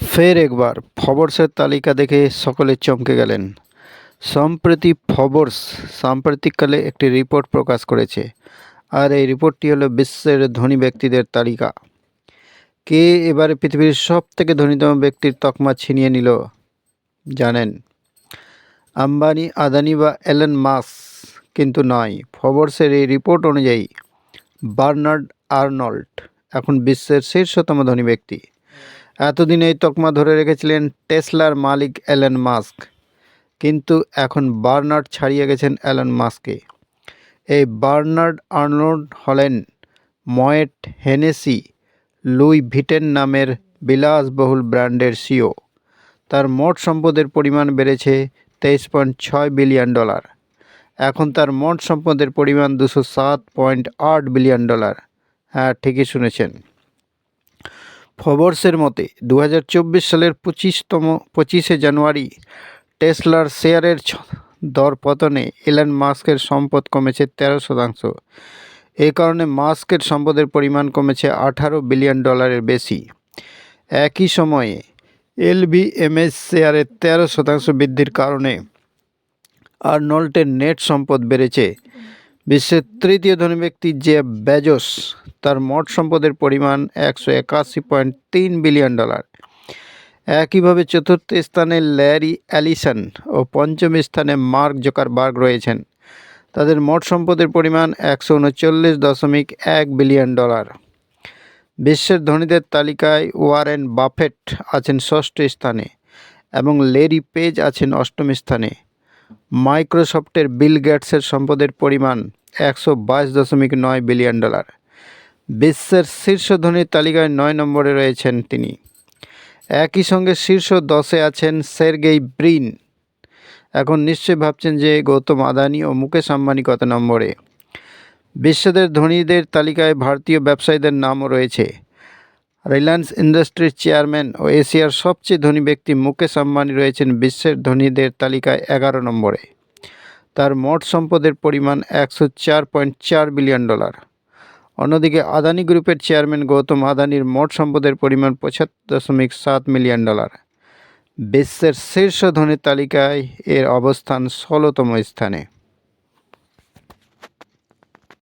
ফের একবার ফবর্সের তালিকা দেখে সকলে চমকে গেলেন। সম্প্রতি ফবর্স সাম্প্রতিককালে একটি রিপোর্ট প্রকাশ করেছে, আর এই রিপোর্টটি হলো বিশ্বের ধনী ব্যক্তিদের তালিকা। কে এবারে পৃথিবীর সব থেকে ধনীতম ব্যক্তির তকমা ছিনিয়ে নিল, জানেন? আম্বানি, আদানি বা এলেন মাস কিন্তু নয়। ফবর্সের এই রিপোর্ট অনুযায়ী বার্নার্ড আর্নল্ড এখন বিশ্বের শীর্ষতম ধনী ব্যক্তি। এতদিন এই তকমা ধরে রেখেছিলেন টেসলার মালিক এলেন মাস্ক। কিন্তু এখন বার্নার্ড ছাড়িয়ে গেছেন এলেন মাস্ককে। এই বার্নার্ড আর্নল্ড হলেন ময়েট হেনেসি, লুই ভিটেন নামের বিলাসবহুল ব্র্যান্ডের সিও। তার মোট সম্পদের পরিমাণ বেড়েছে তেইশ পয়েন্ট ছয় বিলিয়ন ডলার। এখন তার মোট সম্পদের পরিমাণ দুশো সাত পয়েন্ট আট বিলিয়ন ডলার। হ্যাঁ ঠিকই শুনেছেন। ফবর্সের মতে দু হাজার চব্বিশ সালের পঁচিশতম, পঁচিশে জানুয়ারি টেসলার শেয়ারের দর পতনে এলন মাস্কের সম্পদ কমেছে তেরো শতাংশ। এই কারণে মাস্কের সম্পদের পরিমাণ কমেছে আঠারো বিলিয়ন ডলারের বেশি। একই সময়ে এলবিএমএস শেয়ারের তেরো শতাংশ বৃদ্ধির কারণে আর্নল্টের নেট সম্পদ বেড়েছে বিশ্বের তৃতীয় ধনী ব্যক্তি যে বেজোস, তার মোট সম্পদের পরিমাণ একশো একাশি পয়েন্ট তিন বিলিয়ন ডলার। একইভাবে চতুর্থ স্থানে ল্যারি অ্যালিসন ও পঞ্চম স্থানে মার্ক জোকারবার্গ রয়েছেন। তাদের মোট সম্পদের পরিমাণ একশো উনচল্লিশ দশমিক এক বিলিয়ন ডলার। বিশ্বের ধনীদের তালিকায় ওয়ারেন বাফেট আছেন ষষ্ঠ স্থানে এবং লেরি পেজ আছেন অষ্টম স্থানে। মাইক্রোসফটের বিল গেটসের সম্পদের পরিমাণ একশো বাইশ দশমিক নয় বিলিয়ন ডলার। বিশ্বের শীর্ষ ধনীর তালিকায় নয় নম্বরে রয়েছেন তিনি। একই সঙ্গে শীর্ষ দশে আছেন সের্গেই ব্রিন। এখন নিশ্চয়ই ভাবছেন যে গৌতম আদানি ও মুকেশ আম্বানি কত নম্বরে। বিশ্বের ধনীদের তালিকায় ভারতীয় ব্যবসায়ীদের নামও রয়েছে। রিলায়েন্স ইন্ডাস্ট্রির চেয়ারম্যান ও এশিয়ার সবচেয়ে ধনী ব্যক্তি মুকেশ আম্বানি রয়েছেন বিশ্বের ধনীদের তালিকায় এগারো নম্বরে। তার মোট সম্পদের পরিমাণ একশো চার পয়েন্ট চার বিলিয়ন ডলার। অন্যদিকে আদানি গ্রুপের চেয়ারম্যান গৌতম আদানির মোট সম্পদের পরিমাণ পঁচাত্তর দশমিক সাত মিলিয়ন ডলার। বিশ্বের শীর্ষ ধনীর তালিকায় এর অবস্থান ষোলোতম স্থানে।